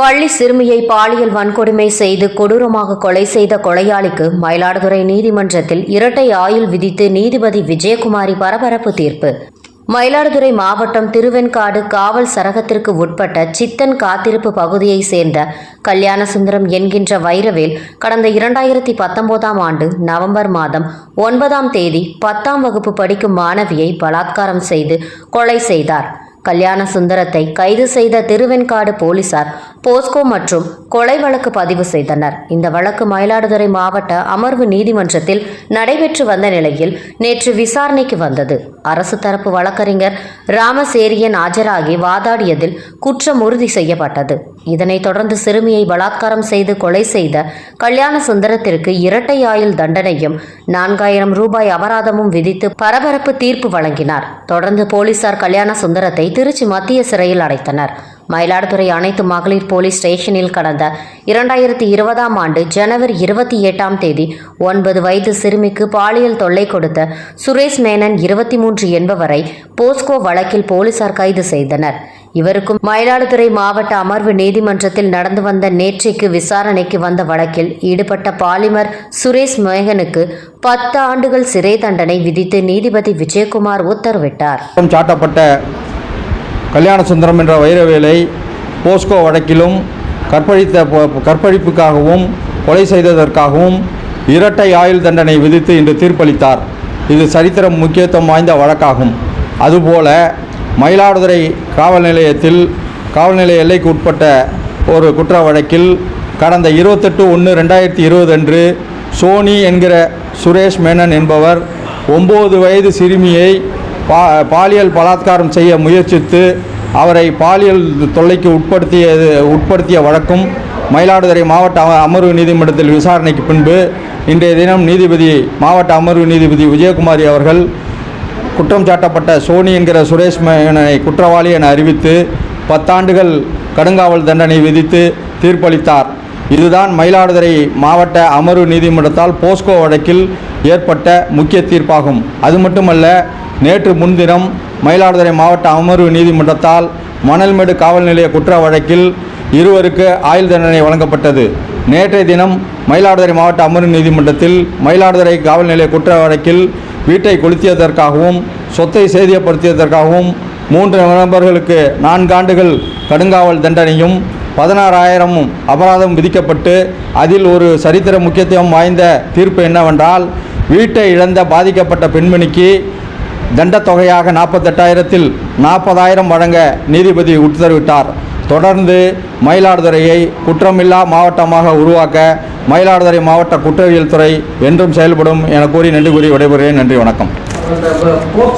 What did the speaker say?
பள்ளி சிறுமியை பாலியல் வன்கொடுமை செய்து கொடூரமாக கொலை செய்த கொலையாளிக்கு மயிலாடுதுறை நீதிமன்றத்தில் இரட்டை ஆயுள் விதித்து நீதிபதி விஜயகுமாரி பரபரப்பு தீர்ப்பு. மயிலாடுதுறை மாவட்டம் திருவெண்காடு காவல் சரகத்திற்கு உட்பட்ட சித்தன் காத்திருப்பு பகுதியைச் சேர்ந்த கல்யாணசுந்தரம் என்கின்ற வைரவேல் கடந்த இரண்டாயிரத்தி பத்தொன்பதாம் ஆண்டு நவம்பர் மாதம் ஒன்பதாம் தேதி பத்தாம் வகுப்பு படிக்கும் மாணவியை பலாத்காரம் செய்து கொலை செய்தார். கல்யாண சுந்தரத்தை கைது செய்த திருவெண்காடு போலீசார் போஸ்கோ மற்றும் கொலை வழக்கு பதிவு செய்தனர். இந்த வழக்கு மயிலாடுதுறை மாவட்ட அமர்வு நீதிமன்றத்தில் நடைபெற்று வந்த நிலையில் நேற்று விசாரணைக்கு வந்தது. அரசு தரப்பு வழக்கறிஞர் ராமசேரியன் ஆஜராகி வாதாடியதில் குற்றம் உறுதி செய்யப்பட்டது. இதனைத் தொடர்ந்து சிறுமியை பலாத்காரம் செய்து கொலை செய்த கல்யாண சுந்தரத்திற்கு இரட்டை ஆயுள் தண்டனையும் நான்காயிரம் ரூபாய் அபராதமும் விதித்து பரபரப்பு தீர்ப்பு வழங்கினார். தொடர்ந்து போலீசார் கல்யாண சுந்தரத்தை திருச்சி மத்திய சிறையில் அடைத்தனர். மயிலாடுதுறை அனைத்து மகளிர் போலீஸ் ஸ்டேஷனில் கடந்த இரண்டாயிரத்தி இருபதாம் ஆண்டு ஜனவரி இருபத்தி எட்டாம் தேதி ஒன்பது வயது சிறுமிக்கு பாலியல் தொல்லை கொடுத்த சுரேஷ் மேனன் இருபத்தி மூன்று என்பவரை போஸ்கோ வழக்கில் போலீசார் கைது செய்தனர். இவருக்கும் மயிலாடுதுறை மாவட்ட அமர்வு நீதிமன்றத்தில் நடந்து வந்த நேற்றைக்கு விசாரணைக்கு வந்த வழக்கில் ஈடுபட்ட பாலிமர் சுரேஷ் மேகனுக்கு பத்து ஆண்டுகள் சிறை தண்டனை விதித்து நீதிபதி விஜயகுமார் உத்தரவிட்டார். சாட்டப்பட்ட கல்யாண சுந்தரம் என்ற வைரவேலை போஸ்கோ வழக்கிலும் கற்பழித்த கற்பழிப்புக்காகவும் கொலை செய்ததற்காகவும் இரட்டை ஆயுள் தண்டனை விதித்து இன்று தீர்ப்பளித்தார். இது சரித்திரம் முக்கியத்துவம் வாய்ந்த வழக்காகும். அதுபோல மயிலாடுதுறை காவல் நிலையத்தில் காவல் நிலைய எல்லைக்கு உட்பட்ட ஒரு குற்ற வழக்கில் கடந்த இருபத்தெட்டு ஒன்று ரெண்டாயிரத்தி இருபது அன்று சோனி என்கிற சுரேஷ் மேனன் என்பவர் ஒம்பது வயது சிறுமியை பா பாலியல் பலாத்காரம் செய்ய முயற்சித்து அவரை பாலியல் தொல்லைக்கு உட்படுத்தியது உட்படுத்திய வழக்கும் மயிலாடுதுறை மாவட்ட அமர்வு நீதிமன்றத்தில் விசாரணைக்கு பின்பு இன்றைய தினம் நீதிபதி மாவட்ட அமர்வு நீதிபதி விஜயகுமாரி அவர்கள் குற்றம் சாட்டப்பட்ட சோனி என்கிற சுரேஷ் மேனனை குற்றவாளி என அறிவித்து பத்தாண்டுகள் கடுங்காவல் தண்டனை விதித்து தீர்ப்பளித்தார். இதுதான் மயிலாடுதுறை மாவட்ட அமர்வு நீதிமன்றத்தால் போஸ்கோ வழக்கில் ஏற்பட்ட முக்கிய தீர்ப்பாகும். அது மட்டுமல்ல நேற்று முன்தினம் மயிலாடுதுறை மாவட்ட அமர்வு நீதிமன்றத்தால் மணல்மேடு காவல் நிலைய குற்ற வழக்கில் இருவருக்கு ஆயுள் தண்டனை வழங்கப்பட்டது. நேற்றைய தினம் மயிலாடுதுறை மாவட்ட அமர்வு நீதிமன்றத்தில் மயிலாடுதுறை காவல் நிலைய குற்ற வழக்கில் வீட்டை கொளுத்தியதற்காகவும் சொத்தை சேதியப்படுத்தியதற்காகவும் மூன்று நபர்களுக்கு நான்காண்டுகள் கடுங்காவல் தண்டனையும் பதினாறாயிரமும் அபராதம் விதிக்கப்பட்டு அதில் ஒரு சரித்திர முக்கியத்துவம் வாய்ந்த தீர்ப்பு என்னவென்றால் வீட்டை இழந்த பாதிக்கப்பட்ட பெண்மணிக்கு தண்டத்தொகையாக நாற்பத்தெட்டாயிரத்தில் நாற்பதாயிரம் வழங்க நீதிபதி உத்தரவிட்டார். தொடர்ந்து மயிலாடுதுறையை குற்றமில்லா மாவட்டமாக உருவாக்க மயிலாடுதுறை மாவட்ட குற்றவியல் துறை என்றும் செயல்படும் என கூறி நன்றி கூறி விடைபெறுகிறேன். நன்றி வணக்கம்.